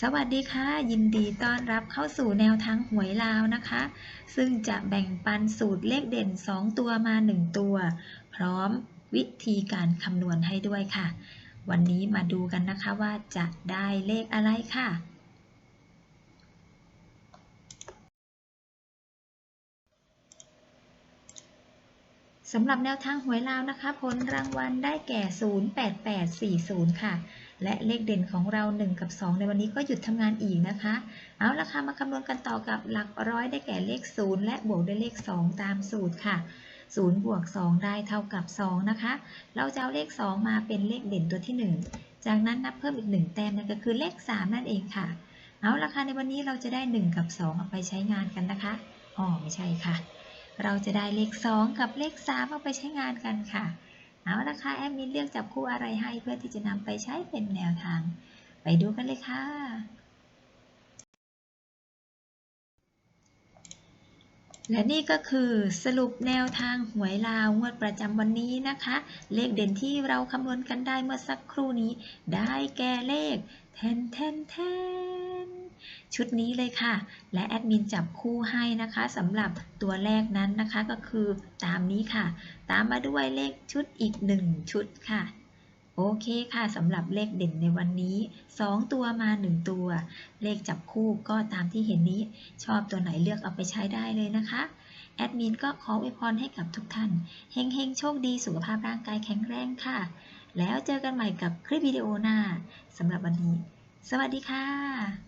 สวัสดีค่ะ ยินดีต้อนรับเข้าสู่แนวทางหวยลาวนะคะ ซึ่งจะแบ่งปันสูตรเลขเด่น 2 ตัวมา 1 ตัว พร้อมวิธีการคำนวณให้ด้วยค่ะ วันนี้มาดูกันนะคะว่าจะได้เลขอะไรค่ะ สำหรับแนวทางหวยลาวนะคะ ผลรางวัลได้แก่ 08840 ค่ะ และเลขเด่นของเรา 1 กับ 2 ในวันนี้ก็หยุดทำงานอีกนะคะ เอาละค่ะมาคำนวณกันต่อกับหลักร้อยได้แก่เลข 0 และบวกด้วยเลข 2 ตามสูตรค่ะ 0 บวก 2 ได้เท่ากับ 2 นะคะ เราจะเอาเลข 2 มาเป็นเลขเด่นตัวที่ 1 จากนั้นนับเพิ่มอีก 1 แต้มนั่นก็คือเลข 3 นั่นเองค่ะ เอาละค่ะในวันนี้เราจะได้ 1 กับ 2 เอาไปใช้งานกันนะคะอ๋อไม่ใช่ค่ะ เราจะได้เลข 2 กับเลข 3 เอาไปใช้งานกันค่ะ เอาละค่ะแอดมินเลือกจับคู่อะไรให้เพื่อที่จะนำไปใช้เป็นแนวทาง ไปดูกันเลยค่ะ และนี่ก็คือสรุปแนวทางหวยลาวงวดประจำวันนี้นะคะ เลขเด่นที่เราคำนวณกันได้เมื่อสักครู่นี้ ได้แก่เลขแทนแทนแทน ชุดนี้เลยค่ะ และแอดมินจับคู่ให้นะคะสำหรับตัวแรกนั้นนะคะก็คือตามนี้ค่ะ ตามมาด้วยเลขชุดอีก 1 ชุดค่ะ โอเคค่ะสำหรับเลขเด่นในวันนี้ 2 ตัวมา 1 ตัว เลขจับคู่ก็ตามที่เห็นนี้ ชอบตัวไหนเลือกเอาไปใช้ได้เลยนะคะแอดมินก็ขออวยพรให้กับทุกท่านเฮงเฮงๆโชคดีสุขภาพร่างกายแข็งแรงค่ะ แล้วเจอกันใหม่กับคลิปวิดีโอหน้าสำหรับวันนี้ สวัสดีค่ะ